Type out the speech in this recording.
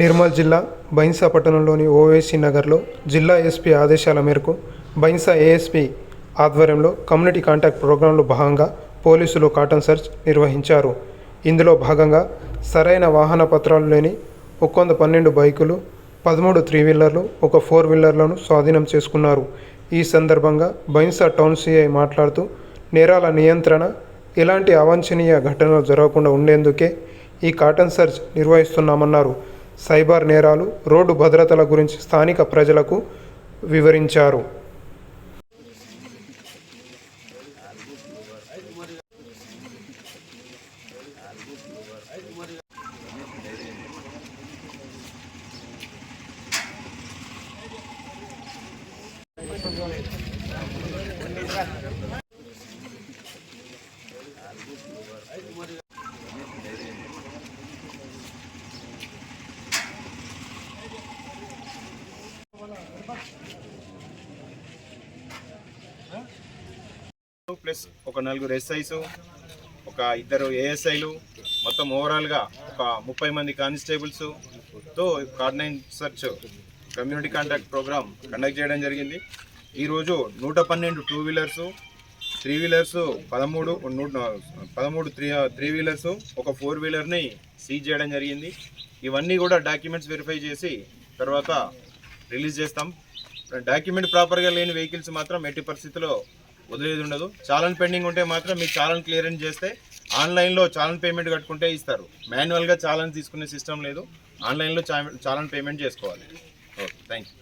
నిర్మల్ జిల్లా బైన్సా పట్టణంలోని ఓవేసీ నగర్లో జిల్లా ఎస్పీ ఆదేశాల మేరకు బైన్సా ఏఎస్పీ ఆధ్వర్యంలో కమ్యూనిటీ కాంటాక్ట్ ప్రోగ్రాంలో భాగంగా పోలీసులు కాటన్ సెర్చ్ నిర్వహించారు. ఇందులో భాగంగా సరైన వాహన పత్రాలు లేని ఒక్కొంద వంద పన్నెండు బైకులు పదమూడు త్రీ వీలర్లు ఒక ఫోర్ వీలర్లను స్వాధీనం చేసుకున్నారు. ఈ సందర్భంగా బైన్సా టౌన్ సిఐ మాట్లాడుతూ నేరాల నియంత్రణ ఇలాంటి అవాంఛనీయ ఘటనలు జరగకుండా ఉండేందుకే ఈ కాటన్ సర్చ్ నిర్వహిస్తున్నామన్నారు. సైబర్ నేరాలు రోడ్డు భద్రతల గురించి స్థానిక ప్రజలకు వివరించారు. ప్లస్ ఒక నలుగురు ఎస్ఐస్ ఒక ఇద్దరు ఏఎస్ఐలు మొత్తం ఓవరాల్గా ఒక ముప్పై మంది కానిస్టేబుల్స్తో cordon search community contact program conduct చేయడం జరిగింది. ఈరోజు నూట పన్నెండు టూ వీలర్స్ త్రీ వీలర్స్ పదమూడు నూట పదమూడు త్రీ త్రీ వీలర్స్ ఒక ఫోర్ వీలర్ని సీజ్ చేయడం జరిగింది. ఇవన్నీ కూడా డాక్యుమెంట్స్ వెరిఫై చేసి తర్వాత రిలీజ్ చేస్తాం. డాక్యుమెంట్ ప్రాపర్గా లేని వెహికల్స్ మాత్రం ఎట్టి పరిస్థితిలో వదిలేదు ఉండదు. చాలన్ పెండింగ్ ఉంటే మాత్రం మీకు చాలన్ క్లియరెన్స్ చేస్తే ఆన్లైన్లో చాలన్ పేమెంట్ కట్టుకుంటే ఇస్తారు. మాన్యువల్గా చాలన్ తీసుకునే సిస్టమ్ లేదు. ఆన్లైన్లో చాలన్ పేమెంట్ చేసుకోవాలి. Okay thank you